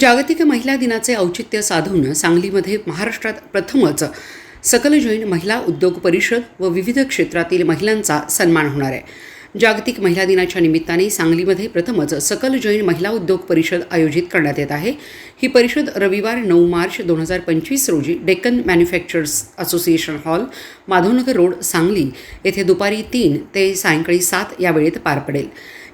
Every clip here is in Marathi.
जागतिक महिला दिनाचे औचित्य साधून सांगलीमध्ये महाराष्ट्रात प्रथमच सकल जैन महिला उद्योग परिषद व विविध क्षेत्रातील महिलांचा सन्मान होणार आहे. जागतिक महिला दिनाच्या निमित्ताने सांगलीमध्ये प्रथमच सकल जैन महिला उद्योग परिषद आयोजित करण्यात येत आहे. ही परिषद रविवार नऊ मार्च दोन हजार पंचवीस रोजी Deccan manufacturers association hall Madhavnagar road Sangli येथे दुपारी तीन ते सायंकाळी सात या वेळेत पार पडेल.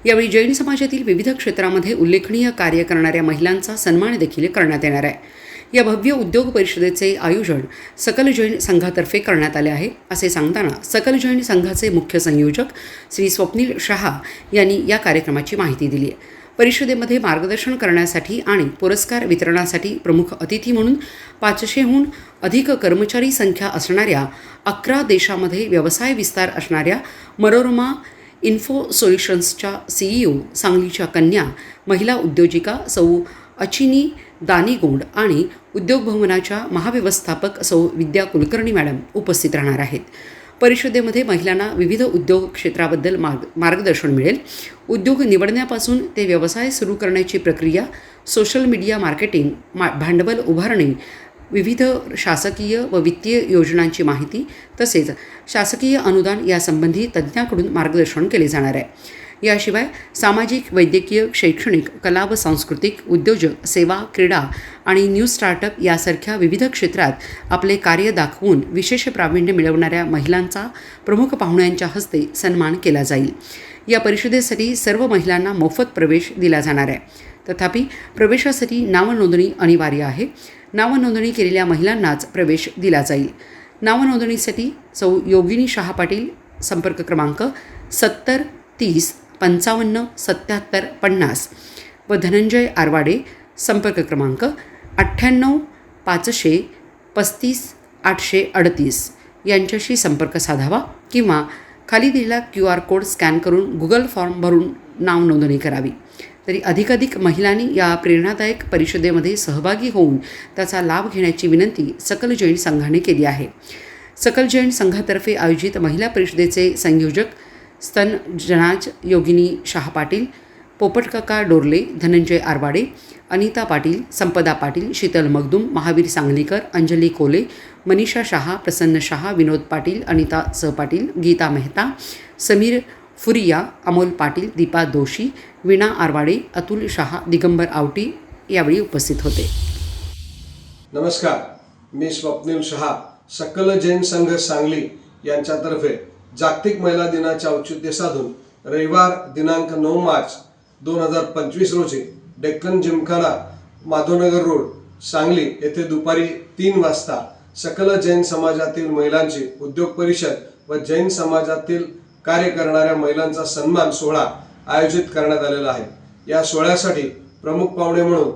यावेळी जैन समाजातील विविध क्षेत्रामध्ये उल्लेखनीय कार्य करणाऱ्या महिलांचा सन्मान देखील करण्यात येणार आहे. या भव्य उद्योग परिषदेचे आयोजन सकल जैन संघातर्फे करण्यात आले आहे असे सांगताना सकल जैन संघाचे मुख्य संयोजक श्री स्वप्नील शहा यांनी या कार्यक्रमाची माहिती दिली आहे. परिषदेमध्ये मार्गदर्शन करण्यासाठी आणि पुरस्कार वितरणासाठी प्रमुख अतिथी म्हणून पाचशेहून अधिक कर्मचारी संख्या असणाऱ्या अकरा देशामध्ये व्यवसाय विस्तार असणाऱ्या मनोरमा इन्फो सोल्युशन्सच्या सीईओ सांगलीच्या कन्या महिला उद्योजिका सौ अचिनी दानीगोंड आणि उद्योग भवनाच्या महाव्यवस्थापक सौ विद्या कुलकर्णी मॅडम उपस्थित राहणार आहेत. परिषदेमध्ये महिलांना विविध उद्योग क्षेत्राबद्दल मार्ग मार्गदर्शन मिळेल. उद्योग निवडण्यापासून ते व्यवसाय सुरू करण्याची प्रक्रिया सोशल मीडिया मार्केटिंग मा भांडवल उभारणे विविध शासकीय व वित्तीय योजनांची माहिती तसेच शासकीय अनुदान यासंबंधी तज्ज्ञाकडून मार्गदर्शन केले जाणार आहे. याशिवाय सामाजिक वैद्यकीय शैक्षणिक कला व सांस्कृतिक उद्योजक सेवा क्रीडा आणि न्यू स्टार्टअप यासारख्या विविध क्षेत्रात आपले कार्य दाखवून विशेष प्रावीण्य मिळवणाऱ्या महिलांचा प्रमुख पाहुण्यांच्या हस्ते सन्मान केला जाईल. या परिषदेसाठी सर्व महिलांना मोफत प्रवेश दिला जाणार आहे. तथापि प्रवेशासाठी नावनोंदणी अनिवार्य आहे. नावनोंदणी केलेल्या महिलांनाच प्रवेश दिला जाईल. नावनोंदणीसाठी सौ योगिनी शहा पाटील संपर्क क्रमांक सत्तर तीस पंचावन्न सत्याहत्तर पन्नास व धनंजय आरवाडे संपर्क क्रमांक अठ्ठ्याण्णव पाचशे पस्तीस आठशे अडतीस यांच्याशी संपर्क साधावा किंवा खाली दिलेला क्यू आर कोड स्कॅन करून गुगल फॉर्म भरून नाव नोंदणी करावी. तरी अधिकाधिक महिलांनी या प्रेरणादायक परिषदेमध्ये सहभागी होऊन त्याचा लाभ घेण्याची विनंती सकल जैन संघाने केली आहे. सकल जैन संघातर्फे आयोजित महिला परिषदेचे संयोजक स्तन जनाज योगिनी शाह पाटील पोपटकाका डोरले धनंजय आरवाडे अनिता पाटील संपदा पाटील शीतल मगदूम महावीर सांगलीकर अंजली कोले मनीषा शहा प्रसन्न शहा विनोद पाटील अनिता सहपाटील गीता मेहता समीर फुरिया अमोल पाटील दीपा दोशी वीणा आरवाडे अतुल शहा दिगंबर आवटी यावेळी उपस्थित होते. नमस्कार. मी स्वप्नील शहा सकल जैन संघ सांगली यांच्यातर्फे जागतिक महिला दिनाचे औचित्य साधून रविवार दिनांक नऊ मार्च दोन हजार पंचवीस रोजी डेक्कन जिमखाना माधवनगर रोड सांगली येथे दुपारी तीन वाजता सकल जैन समाजातील महिलांची उद्योग परिषद व जैन समाजातील कार्य करणाऱ्या महिलांचा सन्मान सोहळा आयोजित करण्यात आलेला आहे. या सोहळ्यासाठी प्रमुख पाहुणे म्हणून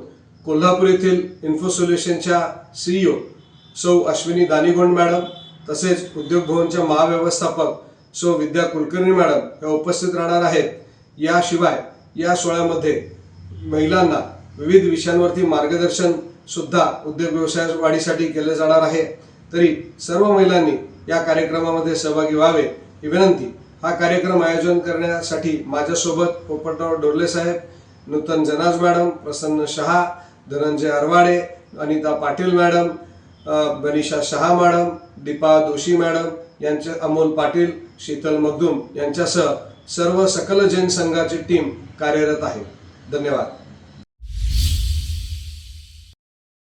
कोल्हापूर येथील इन्फोसोल्युशनच्या सीईओ सौ अश्विनी दानिगोंड मॅडम तसेच उद्योग भवनच्या महाव्यवस्थापक सौ विद्या कुलकर्णी मॅडम या उपस्थित राहणार आहेत. याशिवाय या सोहळ्यामध्ये महिलांना विविध विषयांवरती मार्गदर्शन सुद्धा उद्योग व्यवसाय वाढीसाठी केले जाणार आहे. तरी सर्व महिलांनी या कार्यक्रमामध्ये सहभागी व्हावे ही विनंती हा कार्यक्रम आयोजन करण्यासाठी माझ्यासोबत पोपटराव डोरले साहेब Nutan Janaj madam Prasanna Shah Dhananjay Arwade Anita Patil madam Banisha Shah madam Deepa Doshi madam यांचे अमोल पाटील शीतल मगदूम यांच्यासह सर्व सकल जैन संघाची टीम कार्यरत आहे. धन्यवाद.